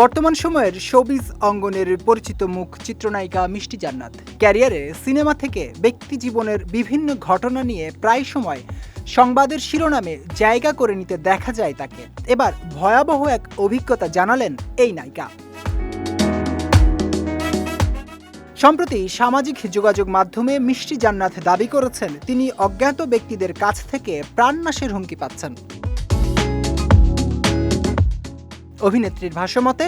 বর্তমান সময়ের শোবিজ অঙ্গনের পরিচিত মুখ চিত্রনায়িকা মিষ্টি জান্নাত। ক্যারিয়ারে সিনেমা থেকে ব্যক্তি জীবনের বিভিন্ন ঘটনা নিয়ে প্রায় সময় সংবাদের শিরোনামে জায়গা করে নিতে দেখা যায় তাকে। এবার ভয়াবহ এক অভিজ্ঞতা জানালেন এই নায়িকা। সম্প্রতি সামাজিক যোগাযোগ মাধ্যমে মিষ্টি জান্নাত দাবি করেছেন, তিনি অজ্ঞাত ব্যক্তিদের কাছ থেকে প্রাণনাশের হুমকি পাচ্ছেন। অভিনেত্রীর ভাষ্যমতে,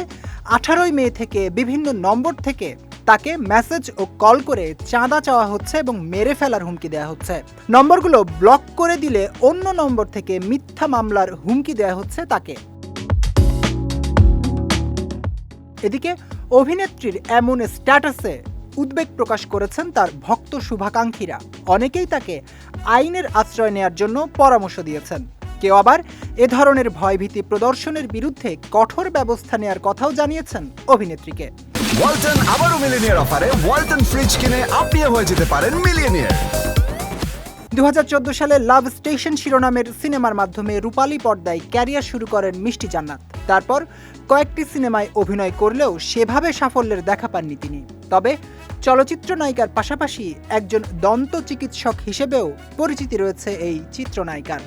আঠারোই মে থেকে বিভিন্ন নম্বর থেকে তাকে মেসেজ ও কল করে চাঁদা চাওয়া হচ্ছে এবং মেরে ফেলার হুমকি দেওয়া হচ্ছে। নম্বরগুলো ব্লক করে দিলে অন্য নম্বর থেকে মিথ্যা মামলার হুমকি দেওয়া হচ্ছে তাকে। এদিকে, অভিনেত্রীর এমন স্ট্যাটাসে উদ্বেগ প্রকাশ করেছেন তার ভক্ত শুভাকাঙ্ক্ষীরা। অনেকেই তাকে আইনের আশ্রয় নেয়ার জন্য পরামর্শ দিয়েছেন। কেউ আবার এ ধরনের ভয়ভীতি প্রদর্শনের বিরুদ্ধে কঠোর ব্যবস্থা নেয়ার কথাও জানিয়েছেন অভিনেত্রীকে। ওয়ালটন আবারও মিলিনিয়ার অফারে ওয়ালটন ফ্রিজ কিনে আপনিও হয়ে যেতে পারেন মিলিয়নিয়ার। দু সালে লাভ স্টেশন শিরোনামের সিনেমার মাধ্যমে রূপালী পর্দায় ক্যারিয়ার শুরু করেন মিষ্টি জান্নাত। তারপর কয়েকটি সিনেমায় অভিনয় করলেও সেভাবে সাফল্যের দেখা পাননি তিনি। তবে চলচ্চিত্র নায়িকার পাশাপাশি একজন দন্ত চিকিৎসক হিসেবেও পরিচিতি রয়েছে এই চিত্রনায়িকার।